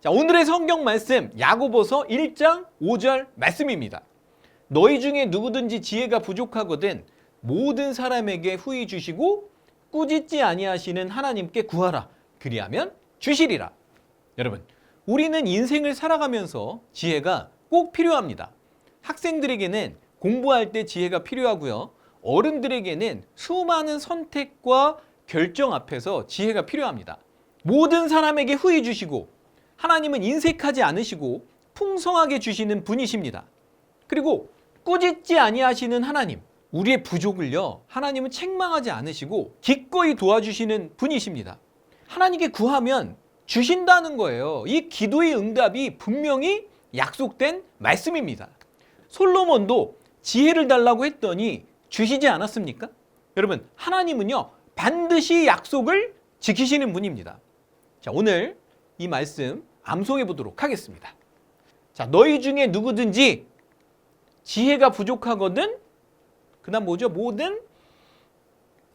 자, 오늘의 성경 말씀 야고보서 1장 5절 말씀입니다. 너희 중에 누구든지 지혜가 부족하거든 모든 사람에게 후히 주시고 꾸짖지 아니하시는 하나님께 구하라. 그리하면 주시리라. 여러분, 우리는 인생을 살아가면서 지혜가 꼭 필요합니다. 학생들에게는 공부할 때 지혜가 필요하고요. 어른들에게는 수많은 선택과 결정 앞에서 지혜가 필요합니다. 모든 사람에게 후히 주시고 하나님은 인색하지 않으시고 풍성하게 주시는 분이십니다. 그리고 꾸짖지 아니하시는 하나님, 우리의 부족을요. 하나님은 책망하지 않으시고 기꺼이 도와주시는 분이십니다. 하나님께 구하면 주신다는 거예요. 이 기도의 응답이 분명히 약속된 말씀입니다. 솔로몬도 지혜를 달라고 했더니 주시지 않았습니까? 여러분, 하나님은요, 반드시 약속을 지키시는 분입니다. 자, 오늘 이 말씀 암송해 보도록 하겠습니다. 자, 너희 중에 누구든지 지혜가 부족하거든, 그 다음 뭐죠? 모든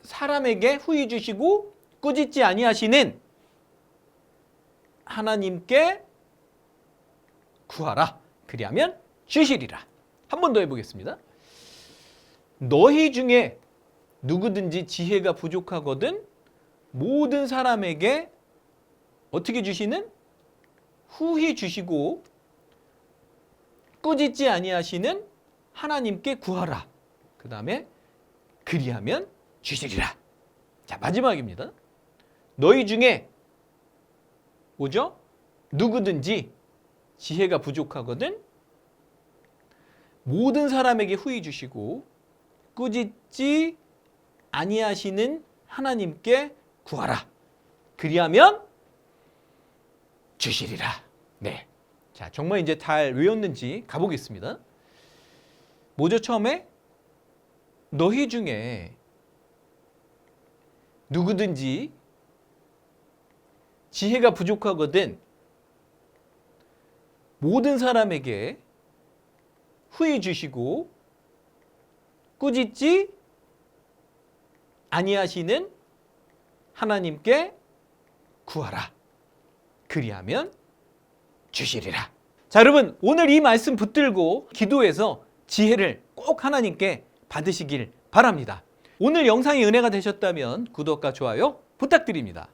사람에게 후히 주시고 꾸짖지 아니하시는 하나님께 구하라. 그리하면 주시리라. 한 번 더 해보겠습니다. 너희 중에 누구든지 지혜가 부족하거든 모든 사람에게 어떻게 주시는 후히 주시고 꾸짖지 아니하시는 하나님께 구하라. 그 다음에 그리하면 주시리라. 자 마지막입니다. 너희 중에 뭐죠? 누구든지 지혜가 부족하거든 모든 사람에게 후히 주시고 꾸짖지 아니하시는 하나님께 구하라. 그리하면 주시리라. 네. 자, 정말 이제 잘 외웠는지 가보겠습니다. 뭐죠, 처음에? 너희 중에 누구든지 지혜가 부족하거든 모든 사람에게 후히 주시고 꾸짖지 아니하시는 하나님께 구하라. 그리하면 주시리라. 자, 여러분, 오늘 이 말씀 붙들고 기도해서 지혜를 꼭 하나님께 받으시길 바랍니다. 오늘 영상이 은혜가 되셨다면 구독과 좋아요 부탁드립니다.